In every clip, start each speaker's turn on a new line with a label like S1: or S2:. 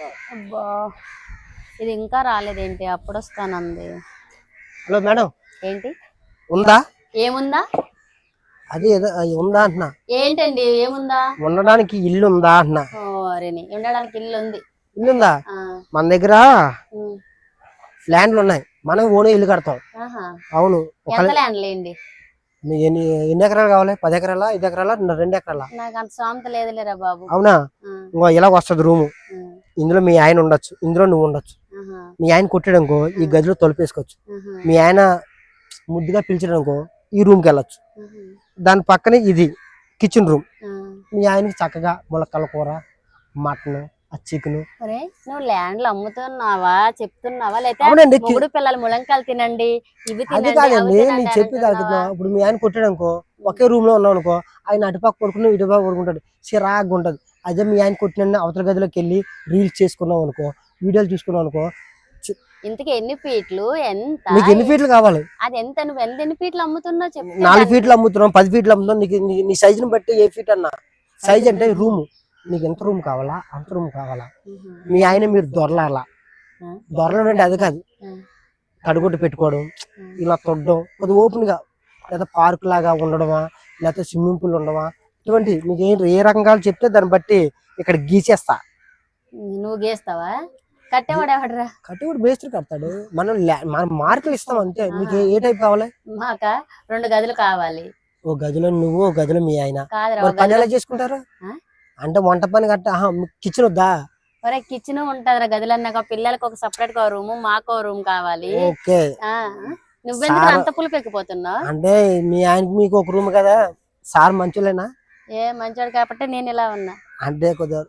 S1: అబ్బా. ఇది ఇంకా రాలేదేంటి? అప్పుడు వస్తానంది
S2: హలో మేడం.
S1: ఏంటి?
S2: ఉందా?
S1: ఏముందా?
S2: అది ఏదో అది ఉందా అంటున్నా.
S1: ఏంటండి? ఏముందా?
S2: ఉండడానికి ఇల్లు ఉందా అంటున్నా.
S1: ఉండడానికి ఇల్లు ఉంది
S2: ఇల్లు ఉందా
S1: ఆ,
S2: మన దగ్గర
S1: ఉమ్,
S2: ల్యాండ్లు ఉన్నాయి మనం ఓనే ఇల్లు కడతాం.
S1: ఆహా.
S2: అవును. ఒక
S1: ఎంత ల్యాండ్ లేండి
S2: ఎన్ని ఎన్ని ఎకరాలు కావాలి? పది ఎకరాల? ఐదు ఎకరాల? రెండు ఎకరాల?
S1: నాకు అంత స్వామిత లేదులేరా బాబు.
S2: అవునా?
S1: ఆ,
S2: ఇంకో ఇలా వస్తుంది రూము ఇందులో మీ ఆయన ఉండొచ్చు ఇందులో నువ్వు ఉండొచ్చు. మీ ఆయన కొట్టాడనుకో ఈ గదిలో తొలిపేసుకోవచ్చు. మీ ఆయన ముద్దుగా పిలిచాడనుకో ఈ రూమ్కి వెళ్ళొచ్చు. దాని పక్కనే ఇది కిచెన్ రూమ్. మీ ఆయనకి చక్కగా ములక్కల కూర మటన్ ఆ చికెన్
S1: నువ్వు ల్యాండ్లు అమ్ముతున్నావా చెప్తున్నావా? లేకపోతే మొగుడు పిల్లలు ములంకాయలు తినండి ఇవి
S2: అది కాదండి నేను ఇప్పుడు మీ ఆయన కొట్టాడనుకో ఒకే రూమ్లో ఉన్నావు అనుకో ఆయన అటుపక్క కొడుకుని ఇటుపక్క కొడుకుంటాడు. చిరాగ్గా ఉంటది. అదే మీ ఆయన కొట్టిన అవతల గదిలోకి వెళ్ళి రీల్స్ చేసుకున్నావు అనుకో వీడియోలు చూసుకున్నావు అనుకో
S1: ఇంతకి ఎన్ని ఫీట్లు? ఎంత?
S2: నీకు ఎన్ని ఫీట్లు కావాలి?
S1: అది ఎంత నువ్వు ఎంత ఎన్ని ఫీట్లు అమ్ముతున్నావు చెప్తే
S2: నాలుగు ఫీట్లు అమ్ముతున్నాం పది ఫీట్లు అమ్ముతున్నాం నీకు నీ- నీ సైజుని బట్టి ఏ ఫీట్ అన్నా. సైజ్ అంటే రూమ్. నీకు ఎంత రూమ్ కావాలా? అంత రూమ్ కావాలా? మీ ఆయన మీరు దొరలాలా? దొరలడం అంటే అది కాదు.
S1: ఆ,
S2: తడుగుట్టు పెట్టుకోవడం. ఇలా తొడడం అది ఓపెన్గా. లేదా పార్క్ లాగా ఉండడమా? లేకపోతే స్విమ్మింగ్ పూల్ ఉండడమా ఇటువంటి మీకు ఏ ఏ రకంగా చెప్తే దాన్ని బట్టి ఇక్కడ గీసేస్తా.
S1: నువ్వు గీస్తావా? కట్టేవాడు ఎవడరా?
S2: కట్టుబడి మేస్త్రి కడతాడు. మనం మనం మార్కులు ఇస్తాం అంతే. మీకు ఏ- టైప్ కావాలి?
S1: మాక? రెండు గదులు కావాలి.
S2: ఓ గదిలో నువ్వు ఓ గదిలో మీ ఆయన. పని ఎలా చేసుకుంటారు? అంటే వంట పని కట్ట కిచెన్ వద్దా?
S1: ఒరే కిచెన్ ఉంటదిరా గదులు అన్నాక పిల్లలకి ఒక సపరేట్గా రూమ్ మాకు రూమ్ కావాలి.
S2: ఓకే.
S1: నువ్వెందుకు అంత పులుపు ఎక్కిపోతున్నావు?
S2: అంటే మీ ఆయనకి మీకు ఒక రూమ్ కదా? సార్ మంచులేనా
S1: ఏ మంచోడు కాబట్టి నేను ఇలా ఉన్నా.
S2: అంటే కొద్దిగా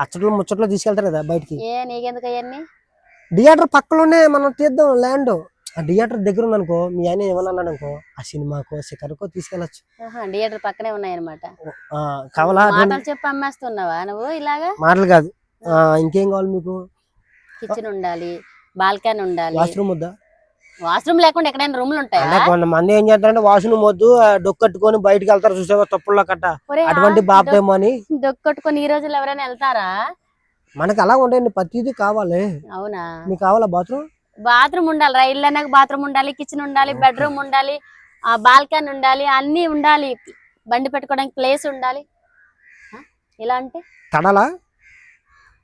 S2: అచ్చట్లు ముచ్చట్లు తీసుకెళ్తారు కదా బయటికి.
S1: ఏ నీకెందుకు అవన్నీ?
S2: థియేటర్ పక్కలోనే మనం తీద్దాం ల్యాండ్. ఆ థియేటర్ దగ్గర ఉందనుకో మీ ఆయన ఏమన్నా అన్నాడు అనుకో ఆ సినిమాకో షికర్కో తీసుకెళ్ళచ్చు.
S1: థియేటర్ పక్కనే ఉన్నాయన్నమాట.
S2: ఆ, కావాలా?
S1: మాటలు చెప్పి అమ్మేస్తున్నావా? నువ్వు ఇలాగా?
S2: మాటలు కాదు. ఇంకేం కావాలి మీకు?
S1: కిచెన్ ఉండాలి బాల్కనీ ఉండాలి.
S2: వాష్రూమ్ వద్దా?
S1: వాష్రూమ్ లేకుండా ఎక్కడైనా రూమ్లు
S2: అంటే
S1: ఉంటాయా
S2: కొంతమంది ఏం చేస్తారంటే వాష్రూమ్ వద్దు ఆ డొక్కు కట్టుకొని బయటికి వెళ్తారు చూసావా? తప్పుల్లో కట్ట. అటువంటి బాపేమో అని.
S1: డొక్- డొక్కొట్టుకొని ఈ రోజుల్లో ఎవరైనా వెళ్తారా?
S2: మనకి అలా ఉంటాయండి ప్రతిదీ కావాలి.
S1: అవునా?
S2: మీకు కావాలా బాత్రూమ్?
S1: బాత్రూమ్ ఉండాలి. రా ఇల్లు అన్నాక బాత్రూమ్ ఉండాలి కిచెన్ ఉండాలి బెడ్రూమ్ ఉండాలి ఆ బాల్కనీ ఉండాలి అన్ని ఉండాలి. బండి పెట్టుకోవడానికి ప్లేస్ ఉండాలి? ఇలా అంటే?
S2: తడాలా?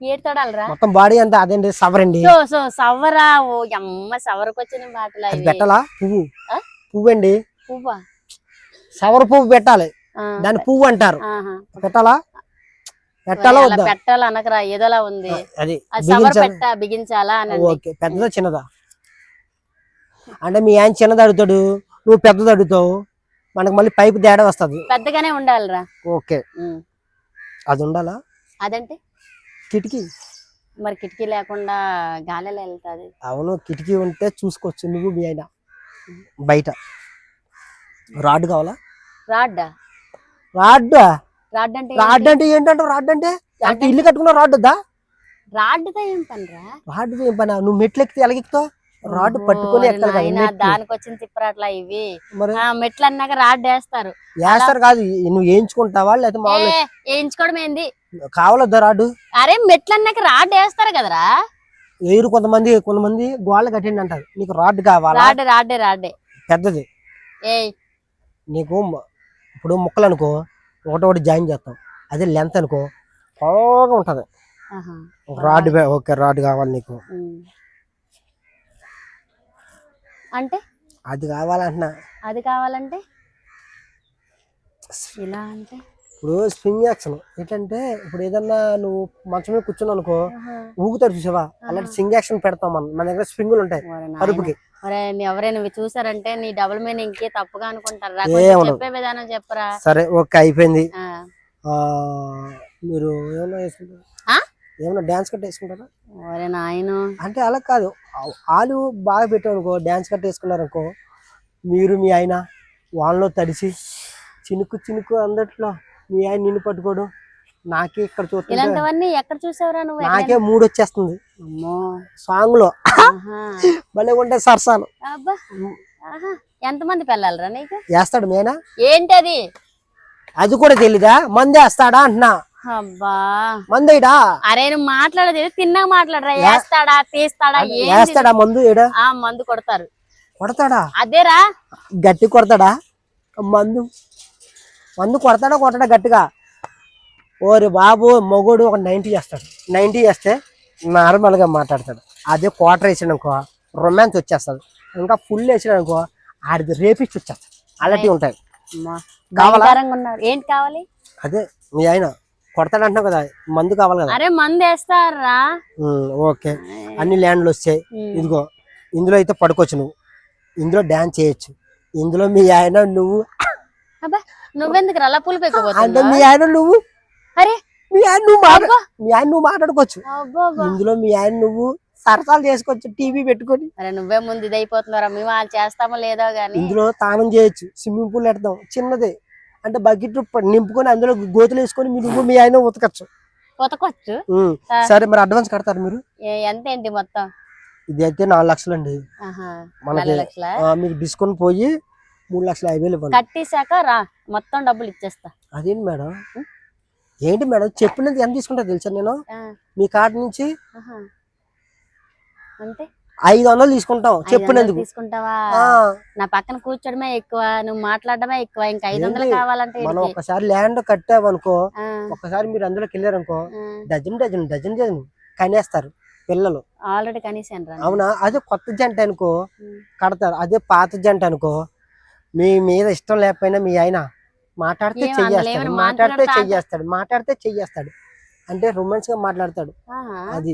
S1: ఏడు తడాలరా
S2: మొత్తం బాడీ అంతా అదేంటి? సవరండి.
S1: So so సవరా? ఓ అమ్మ సవరకు వచ్చిన మాటలు
S2: అది పెట్టాలా? పువ్వు? పువ్వు అండి
S1: పువ్వా?
S2: సవర పువ్వు పెట్టాలి.
S1: ఆ,
S2: దాన్ని పువ్వు అంటారు. పెట్టాలా? పెట్టాలా వద్దా?
S1: పెట్టాలి అనకరా? ఏదోలా ఉంది.
S2: అది
S1: సవర పెట్ట బిగించాలా అనండి
S2: ఓకే పెద్దదా చిన్నదా? అంటే మీ ఆయన చిన్నది అడుగుతాడు నువ్వు పెద్దది అడుగుతావు మనకు మళ్ళీ పైపు తేడా వస్తుంది.
S1: పెద్దగానే ఉండాలిరా.
S2: ఓకే. అది ఉండాలా?
S1: అదంటే?
S2: కిటికీ.
S1: మరి కిటికీ లేకుండా గాలిలో వెళ్తాది.
S2: అవును కిటికీ ఉంటే చూసుకోవచ్చు నువ్వు మీ ఆయన. బయట. రాడ్ కావాలా?
S1: రాడ్డా?
S2: రాడ్
S1: రాడ్ అంటే
S2: రాడ్ అంటే ఏంటంటే రాడ్ అంటే? అంటే ఇల్లు కట్టుకున్న రాడ్ వద్దా
S1: రాడ్తో ఏం పనిరా?
S2: రాడ్ ఏం పని? నువ్వు మెట్లు ఎక్కితే ఎలాగెక్కుతావు? రాడ్ పట్టుకొని.
S1: దానికి వచ్చిన తిప్పరాట్లా ఇవి. మెట్లు అన్నాక రాడ్ వేస్తారు.
S2: వేస్తారు కాదు నువ్వు వేయించుకుంటావా? లేకపోతే
S1: వేయించుకోవడం ఏంది?
S2: కావాలొద్దా రాడు?
S1: అరే మెట్లు అన్నాక రాడ్ వేస్తారు కదరా?
S2: వేరు కొంతమంది కొంతమంది గోళ్ళ కట్టండి అంటారు. నీకు రాడ్ కావాలా?
S1: రాడ్ రాడ్డే
S2: పెద్దది. నీకు మ- ఇప్పుడు ముక్కలు అనుకో ఒకటి ఒకటి జాయిన్ చేస్తాం. అదే లెంత్ అనుకో బాగా ఉంటది.
S1: ఆహా.
S2: రాడ్ ఓకే రాడ్ కావాలి నీకు.
S1: ఉమ్. అంటే?
S2: అది కావాలంటున్నా.
S1: అది కావాలంటే? ఇలా అంటే?
S2: ఇప్పుడు స్ప్రింగ్ యాక్షన్ ఏంటంటే ఇప్పుడు ఏదన్నా నువ్వు మంచం మీద కూర్చున్నావు అనుకో
S1: ఆహా.
S2: ఊగుతాడు చూసావా? అలాంటి స్ప్రింగ్ యాక్షన్ పెడతాం మనం. మన దగ్గర స్ప్రింగులు ఉంటాయి.
S1: ఒరే, నీ ఎవరైనా చూసారంటే నీ డబుల్ మీనింగ్కి తప్పుగా అనుకుంటారు. చెప్పే విధానం చెప్పరా.
S2: సరే ఓకే అయిపోయింది. మీరు
S1: ఆ?
S2: ఏమన్నా డ్యాన్స్ కట్ వేసుకుంటారా?
S1: ఒరే నాయను.
S2: అంటే అలా కాదు. వాళ్ళు బాగా పెట్టారు అనుకో డ్యాన్స్ కట్ వేసుకున్నారు అనుకో మీరు మీ ఆయన వాళ్ళలో తడిసి చినుకు చినుకు అందట్లో మీ ఆయన నిన్ను పట్టుకోవడం నాకే ఇక్కడ
S1: ఇలాంటివన్నీ ఎక్కడ చూసావురా నువ్వు
S2: నాకే మూడు వచ్చేస్తుంది.
S1: సాంగ్లో.
S2: భలే ఉంటాయి సరసాలు.
S1: ఎంతమంది పిల్లలరా నీకు?
S2: వేస్తాడు మేనా?
S1: ఏంటది?
S2: అది కూడా తెలీదా? మంది వేస్తాడా అంటున్నా.
S1: అబ్బా.
S2: మందేడా?
S1: అరే నువ్వు మాట్లాడదు తిన్నాక మాట్లాడరా. వేస్తాడా తీస్తాడా?
S2: వేస్తాడా మందు
S1: ఆ మందు కొడతారు.
S2: కొడతాడా?
S1: అదేరా.
S2: గట్టి కొడతాడా? మందు. మందు కొడతాడా కొడతాడా గట్టిగా. ఓరి బాబు మొగుడు ఒక నైంటీ చేస్తాడు నైంటీ చేస్తే నార్మల్గా మాట్లాడతాడు. అదే క్వార్టర్ వేసాడు అనుకో రొమాన్స్ వచ్చేస్తుంది. ఇంకా ఫుల్ వేసాడు అనుకో ఆడిది రేపిచ్చి వచ్చేస్తాడు అలాంటివి ఉంటాయి. కావాలా?
S1: ఏంటి కావాలి?
S2: అదే మీ ఆయన కొడతాడు అంటున్నావు కదా మందు కావాలి కదా.
S1: అరే మందు వేస్తారా?
S2: ఓకే. అన్ని ల్యాండ్లు
S1: ఉమ్.
S2: ఇదిగో ఇందులో అయితే పడుకోవచ్చు నువ్వు. ఇందులో డ్యాన్స్ చేయొచ్చు. ఇందులో మీ ఆయన నువ్వు
S1: అబ్బా నువ్వెందుకు రల్ల పూలు
S2: అంటే ఆయన నువ్వు?
S1: అరే
S2: మీ ఆయన నువ్వు మాట్లా మీ ఆయన నువ్వు మాట్లాడుకోవచ్చు. ఇందులో మీ ఆయన నువ్వు సరసాలు చేసుకోవచ్చు టీవీ పెట్టుకొని
S1: అరే నువ్వే ముందు ఇది అయిపోతున్నారా మేము వాళ్ళు చేస్తామో లేదో గాని.
S2: ఇందులో స్నానం చేయొచ్చు. స్విమ్మింగ్ పూల్ పెడతాం. చిన్నదే. అంటే బకెట్ నింపుకొని అందులో గోతులు వేసుకొని మీరు నువ్వు మీ ఆయన ఉతకచ్చు.
S1: ఉతకొచ్చు?
S2: ఉమ్,
S1: ఆ.
S2: సరే మరి అడ్వాన్స్ కడతారు మీరు?
S1: ఎంత ఏంటి మొత్తం?
S2: ఇది అయితే నాలుగు లక్షలు అండి
S1: ఆహా
S2: మనకి
S1: నాలుగు లక్షల?
S2: మీకు డిస్కౌంట్ పోయి మూడు లక్షల యాభై వేలు ఇవ్వండి.
S1: కట్టేశాక రా మొత్తం డబ్బులు ఇచ్చేస్తా.
S2: అదేంటి మేడం? ఏంటి మేడం? చెప్పినది ఎంత తీసుకుంటా తెలుసా నేను? మీ కార్డు నుంచి.
S1: అంతే.
S2: ఐదు వందలు తీసుకుంటాం చెప్పినందుకు.
S1: తీసుకుంటావా? నా పక్కన కూర్చోడమే ఎక్కువ నువ్వు మాట్లాడడమే ఎక్కువ ఇంకా ఐదు వందలు? కావాలంటే
S2: మనం. ఒకసారి ల్యాండ్ కట్టామనుకో ఒకసారి మీరు అందులోకి వెళ్ళారనుకో. డజన్ డజన్ డజన్ డజన్ కనేస్తారు పిల్లలు.
S1: ఆల్రెడీ కనీసం
S2: అవునా? అదే కొత్త జంట అనుకో. కడతారు. అదే పాత జంట అనుకో మీ మీద ఇష్టం లేకపోయినా మీ ఆయన మాట్లాడితే చెయ్యేస్తాడు. మాట్లాడితే చెయ్యేస్తాడు. మాట్లాడితే చెయ్యేస్తాడు. అంటే రొమాన్స్గా మాట్లాడతాడు. అది